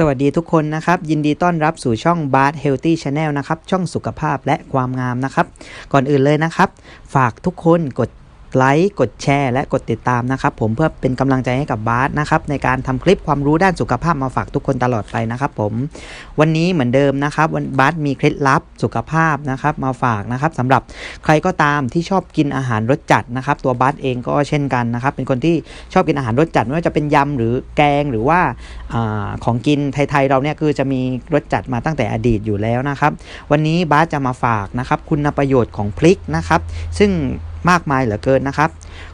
สวัสดีทุกคนนะครับ ยินดีต้อนรับสู่ช่อง b a r Healthy Channel นะครับ ช่องสุขภาพและความงามนะครับ ก่อนอื่นเลยนะครับ ฝากทุกคนกด ไลค์กดแชร์ และกดติดตามนะครับผมเพื่อเป็นกำลังใจให้กับบาสนะครับในการทำคลิปความรู้ด้านสุขภาพมาฝากทุกคนตลอดไปนะครับผมวันนี้เหมือนเดิมนะครับวันบาสมีเคล็ดลับสุขภาพนะครับมาฝากนะครับสำหรับใครก็ตามที่ชอบกินอาหารรสจัดนะครับตัวบาสเองก็เช่นกันนะครับเป็นคนที่ชอบกินอาหารรสจัดไม่ว่าจะเป็นยำหรือแกงหรือว่าอของกินไทยๆเราเนี่ยคือจะมีรสจัดมาตั้งแต่อดีตอยู่แล้วนะครับ วันนี้บาสจะมาฝากนะครับคุณประโยชน์ของพริกนะครับ ซึ่ง มากมายเหลือเกินนะครับ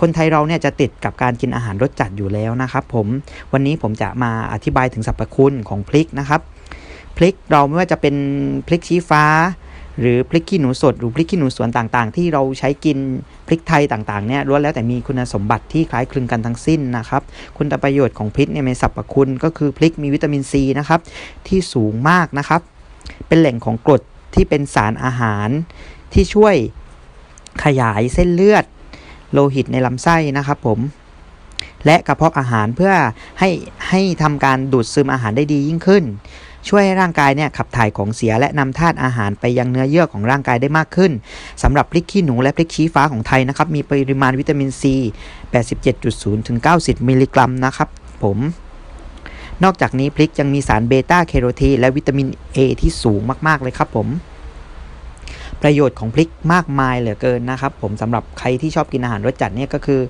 คนไทยเราเนี่ยจะติดกับการกินอาหารรสจัดอยู่แล้วนะครับ ผมวันนี้ผมจะมาอธิบายถึงสรรพคุณของพริกนะครับ พริกเราไม่ว่าจะเป็นพริกชี้ฟ้า หรือพริกขี้หนูสดหรือพริกขี้หนูสวนต่างๆ ที่เราใช้กินพริกไทยต่างๆเนี่ยล้วนแล้วแต่มีคุณสมบัติที่คล้ายคลึงกันทั้งสิ้นนะครับ คุณประโยชน์ของพริกเนี่ยในสรรพคุณก็คือพริกมีวิตามินซีนะครับที่สูงมากนะครับ เป็นแหล่งของกรดที่เป็นสารอาหารที่ช่วย ขยายเส้นเลือด โลหิตในลำไส้นะครับผม และกระเพาะอาหารเพื่อให้ให้ทำการดูดซึมอาหารได้ดียิ่งขึ้น ช่วยให้ร่างกายเนี่ยขับถ่ายของเสียและนำธาตุอาหารไปยังเนื้อเยื่อของร่างกายได้มากขึ้นสำหรับพริกขี้หนูและพริกชี้ฟ้าของไทยนะครับมีปริมาณวิตามินซี87.0ถึง90 มิลลิกรัมนะครับผมนอกจากนี้พริกยังมีสารเบต้าแคโรทีนและวิตามิน A ที่สูงมาก ๆ เลยครับผม ประโยชน์ของพริกมากมายเหลือเกินนะครับ ผมสำหรับใครที่ชอบกินอาหารรสจัดเนี่ยก็คือ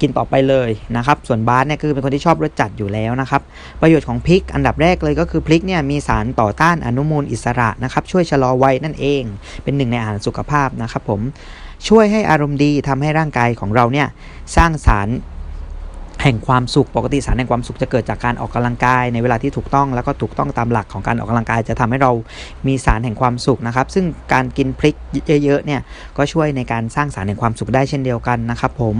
กินต่อไปเลยนะครับ ส่วนบาสเนี่ยคือเป็นคนที่ชอบรสจัดอยู่แล้วนะครับ ประโยชน์ของพริกอันดับแรกเลยก็คือพริกเนี่ยมีสารต่อต้านอนุมูลอิสระนะครับ ช่วยชะลอวัยนั่นเอง เป็นหนึ่งในอาหารสุขภาพนะครับผมช่วยให้อารมณ์ดีทำให้ร่างกายของเราเนี่ยสร้างสาร แห่งความสุขปกติสารแห่งความสุขจะเกิดจากการออกกำลังกายในเวลาที่ถูกต้องแล้วก็ถูกต้องตามหลักของการออกกำลังกาย จะทำให้เรามีสารแห่งความสุขนะครับ ซึ่งการกินพริกเยอะๆเนี่ยก็ช่วยในการสร้างสารแห่งความสุขได้เช่นเดียวกันนะครับผม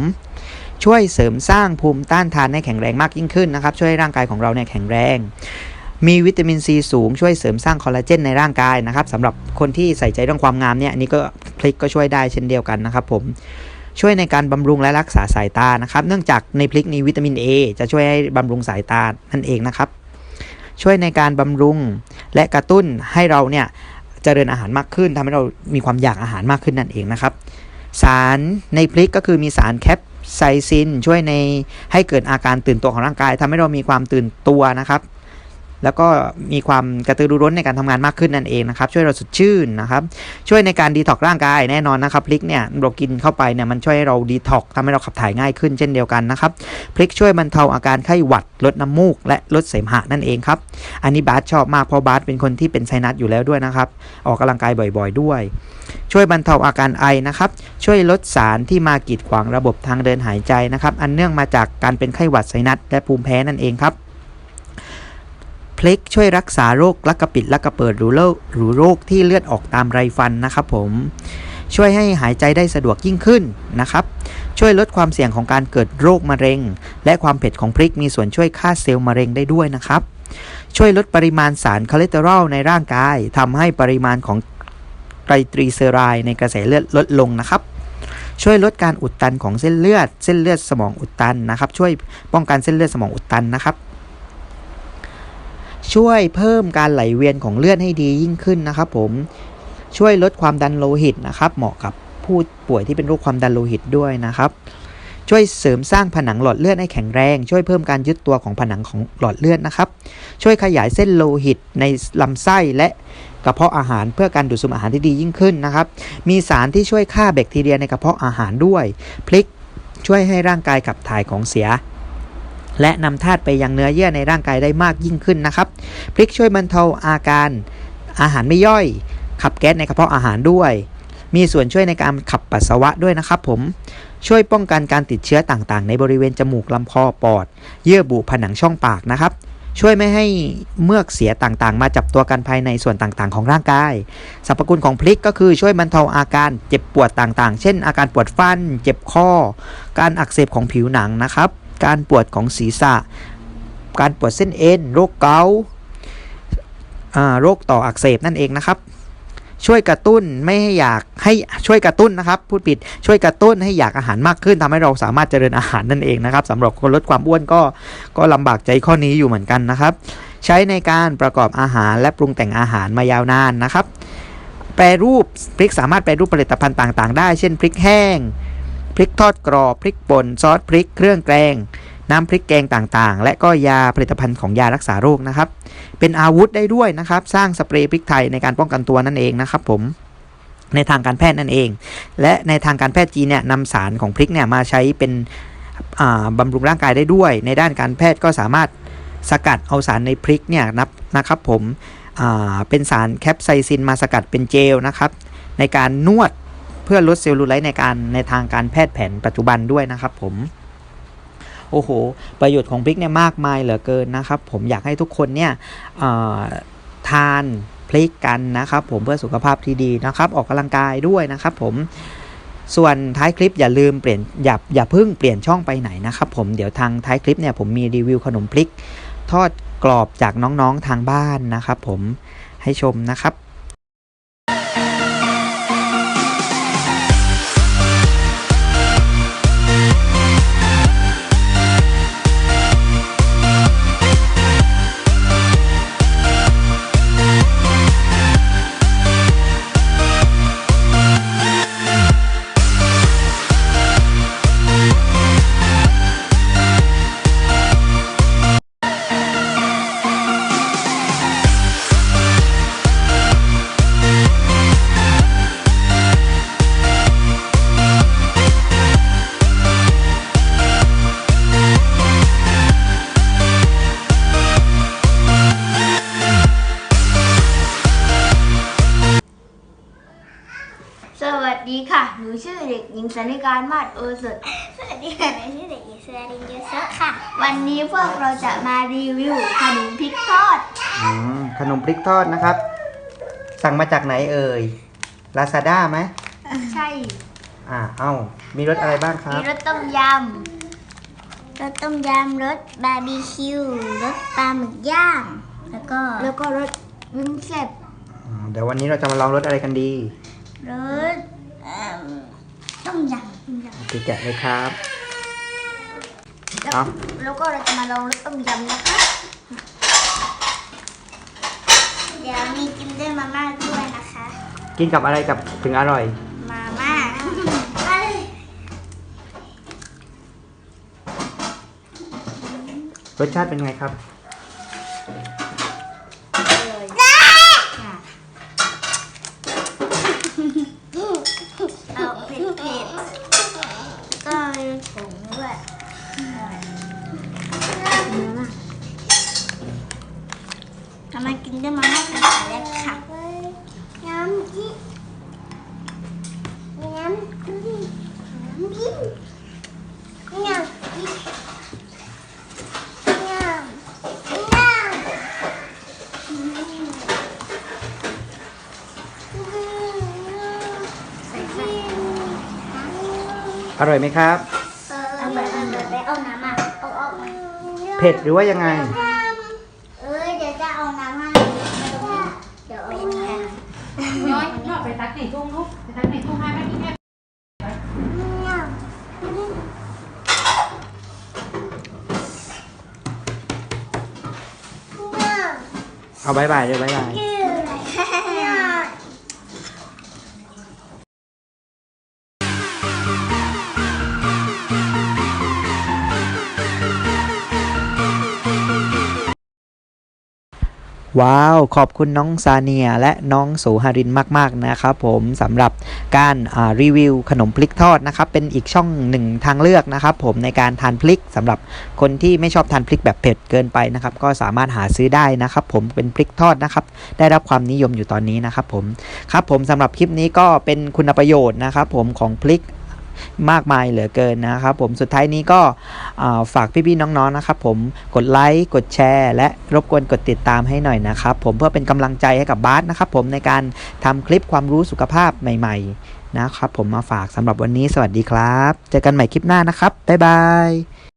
ช่วยเสริมสร้างภูมิต้านทานให้แข็งแรงมากยิ่งขึ้นนะครับ ช่วยให้ร่างกายของเราเนี่ยแข็งแรงมีวิตามินซีสูงช่วยเสริมสร้างคอลลาเจนในร่างกายนะครับสำหรับคนที่ใส่ใจเรื่องความงามเนี่ยอันนี้ก็พริกก็ช่วยได้เช่นเดียวกันนะครับผม ช่วยในการบำรุงและรักษาสายตานะครับ เนื่องจากในพริกมีวิตามิน A จะช่วยให้บำรุงสายตานั่นเองนะครับ ช่วยในการบำรุงและกระตุ้นให้เราเนี่ยเจริญอาหารมากขึ้นทำให้เรามีความอยากอาหารมากขึ้นนั่นเองนะครับ สารในพริกก็คือมีสารแคปไซซินช่วยในให้เกิดอาการตื่นตัวของร่างกายทำให้เรามีความตื่นตัวนะครับ แล้วก็มีความกระตือรือร้นในการทำงานมากขึ้นนั่นเองนะครับ ช่วยเราสดชื่นนะครับช่วยในการดีท็อกร่างกายแน่นอนนะครับพริกเนี่ยเรากินเข้าไปเนี่ยมันช่วยให้เราดีท็อกทำให้เราขับถ่ายง่ายขึ้นเช่นเดียวกันนะครับพริกช่วยบรรเทาอาการไข้หวัดลดน้ำมูก และลดเสมหะนั่นเองครับอันนี้บาสชอบมากเพราะบาสเป็นคนที่เป็นไซนัสอยู่แล้วด้วยนะครับออกกำลังกายบ่อยๆด้วย ช่วยบรรเทาอาการไอนะครับช่วยลดสารที่มากีดขวางระบบทางเดินหายใจนะครับอันเนื่องมาจากการเป็นไข้หวัดไซนัสและภูมิแพ้นั่นเองครับ พลิกช่วยรักษาโรคลักกระปิดลักกระเปิดหรือโรคหรือโรคที่เลือดออกตามไรฟันนะครับผมช่วยให้หายใจได้สะดวกยิ่งขึ้นนะครับ ช่วยลดความเสี่ยงของการเกิดโรคมะเร็ง และความเผ็ดของพริกมีส่วนช่วยฆ่าเซลล์มะเร็งได้ด้วยนะครับ ช่วยลดปริมาณสารคอเลสเตอรอลในร่างกายทำให้ปริมาณของไตรตรีเซอไรด์ในกระแสเลือดลดลงนะครับ ช่วยลดการอุดตันของเส้นเลือด เส้นเลือดสมองอุดตันนะครับ ช่วยป้องกันเส้นเลือดสมองอุดตันนะครับ ช่วยเพิ่มการไหลเวียนของเลือดให้ดียิ่งขึ้นนะครับผมช่วยลดความดันโลหิตนะครับเหมาะกับผู้ป่วยที่เป็นโรคความดันโลหิตด้วยนะครับช่วยเสริมสร้างผนังหลอดเลือดให้แข็งแรง ช่วยเพิ่มการยึดตัวของผนังของหลอดเลือดนะครับ ช่วยขยายเส้นโลหิตในลำไส้และกระเพาะอาหารเพื่อการดูดซึมอาหารที่ดียิ่งขึ้นนะครับ มีสารที่ช่วยฆ่าแบคทีเรียในกระเพาะอาหารด้วย พลิกช่วยให้ร่างกายขับถ่ายของเสีย และนำธาตุไปยังเนื้อเยื่อในร่างกายได้มากยิ่งขึ้นนะครับพลิกช่วยบรรเทาอาการอาหารไม่ย่อย ขับแก๊สในกระเพาะอาหารด้วย มีส่วนช่วยในการขับปัสสาวะด้วยนะครับผมช่วยป้องกันการติดเชื้อต่างๆ ในบริเวณจมูกลำคอปอด เยื่อบุผนังช่องปากนะครับช่วยไม่ให้เมือกเสียต่างๆ มาจับตัวกันภายในส่วนต่างๆ ของร่างกาย สรรพคุณของพลิกก็คือช่วยบรรเทาอาการเจ็บปวดต่างๆ เช่น อาการปวดฟัน เจ็บคอ การอักเสบของผิวหนังนะครับ การปวดของศีรษะ การปวดเส้นเอ็น โรคเกาโรคต่ออักเสบนั่นเองนะครับ ช่วยกระตุ้นไม่ให้อยากให้ช่วยกระตุ้นนะครับพูดผิดช่วยกระตุ้นให้อยากอาหารมากขึ้นทำให้เราสามารถเจริญอาหารนั่นเองนะครับสำหรับคนลดความอ้วนก็ก็ลำบากใจข้อนี้อยู่เหมือนกันนะครับ ใช้ในการประกอบอาหารและปรุงแต่งอาหารมายาวนานนะครับ แปรรูปพริกสามารถแปรรูปผลิตภัณฑ์ต่าง ๆ ได้ เช่นพริกแห้ง พริกทอดกรอบ พริกป่น ซอสพริก เครื่องแกง น้ำพริกแกงต่างๆ และก็ยาผลิตภัณฑ์ของยารักษาโรคนะครับ เป็นอาวุธได้ด้วยนะครับ สร้างสเปรย์พริกไทยในการป้องกันตัวนั่นเองนะครับผมในทางการแพทย์นั่นเอง และในทางการแพทย์จีนเนี่ยนำสารของพริกเนี่ยมาใช้เป็นบำรุงร่างกายได้ด้วย ในด้านการแพทย์ก็สามารถสกัดเอาสารในพริกเนี่ยนับนะครับผมเป็นสารแคปไซซินมาสกัดเป็นเจลนะครับ ในการนวด พื่อลดเซลลูไลท์ในการในทางการแพทย์แผนปัจจุบันด้วยนะครับผมโอ้โห ประโยชน์ของพริกเนี่ยมากมายเหลือเกินนะครับ ผมอยากให้ทุกคนเนี่ยทานพริกกันนะครับผมเพื่อสุขภาพที่ดีนะครับ ออกกำลังกายด้วยนะครับผมส่วนท้ายคลิปอย่าลืมเปลี่ยนอย่าอย่าเพิ่งเปลี่ยนช่องไปไหนนะครับผมเดี๋ยวทางท้ายคลิปเนี่ยผมมีรีวิวขนมพริก ทอดกรอบจากน้องๆทางบ้านนะครับผมให้ชมนะครับ ชื่อเด็กหญิงสันนิการมาศโอสถสวัสดีค่ะหนูชื่อเด็กหญิงสุดารินเยอะเซอะค่ะ วันนี้พวกเราจะมารีวิวขนมพริกทอด อืมขนมพริกทอดนะครับ สั่งมาจากไหนเอ่ย Lazada ไหมใช่อ่าเอ้ามีรสอะไรบ้างครัมีบ รสต้มยรสต้มยำรสบาร์บีคิวรสปลาหมึกย่างแล้วก็ำแล้วก็รสวิงเซ็ตอืมเดี๋ยววันนี้เราจะมาลองรสอะไรกันดี รสเอิ่ม ต้มยำต้มยโอเคแกะเลยครับ แล้วเอา แล้วก็เราจะมาลองรสต้มยำนะคะำเดี๋ยวมีกินด้วยมาม่าด้วยนะคะ กินกับอะไรกับถึงอร่อย มาม่ารสชาติเป็นไงครับ ทำไมกินด้วยมาม่าเป็นแรกค่ะ น้ำจิ้มน้ำจิ้มน้ำจิ้มน้ำจิ้มน้ำน้ำใส่ใส่อร่อยไหมครับ เอาแบบเอาแบบไปเอาน้ำมาเอาออกมา เผ็ดหรือว่ายังไงเอ้ยเดี๋ยวจะเอาน้ำให้เดี๋ยวเอาน้ำ ย้อยยอดไปตักในทุ่งลูกไปตักในทุ่งให้แม่ที่แม่ เอาบายบายเลยบายบาย ว้าว ขอบคุณน้องซาเนียและน้องโสหรินมาก ๆ นะครับผมสำหรับการรีวิวขนมพริกทอดนะครับ เป็นอีกช่องหนึ่งทางเลือกนะครับผมในการทานพริกสำหรับคนที่ไม่ชอบทานพริกแบบเผ็ดเกินไปนะครับ ก็สามารถหาซื้อได้นะครับผมเป็นพริกทอดนะครับ ได้รับความนิยมอยู่ตอนนี้นะครับผมครับผมสำหรับคลิปนี้ก็เป็นคุณประโยชน์นะครับผมของพริก มากมายเหลือเกินนะครับผมสุดท้ายนี้ก็ฝากพี่ๆน้องๆนะครับผมกดไลค์กดแชร์ และรบกวนกดติดตามให้หน่อยนะครับผมเพื่อเป็นกำลังใจให้กับบาสนะครับผมในการทำคลิปความรู้สุขภาพใหม่ ๆ นะครับผมมาฝากสำหรับวันนี้สวัสดีครับ เจอกันใหม่คลิปหน้านะครับบ๊ายบาย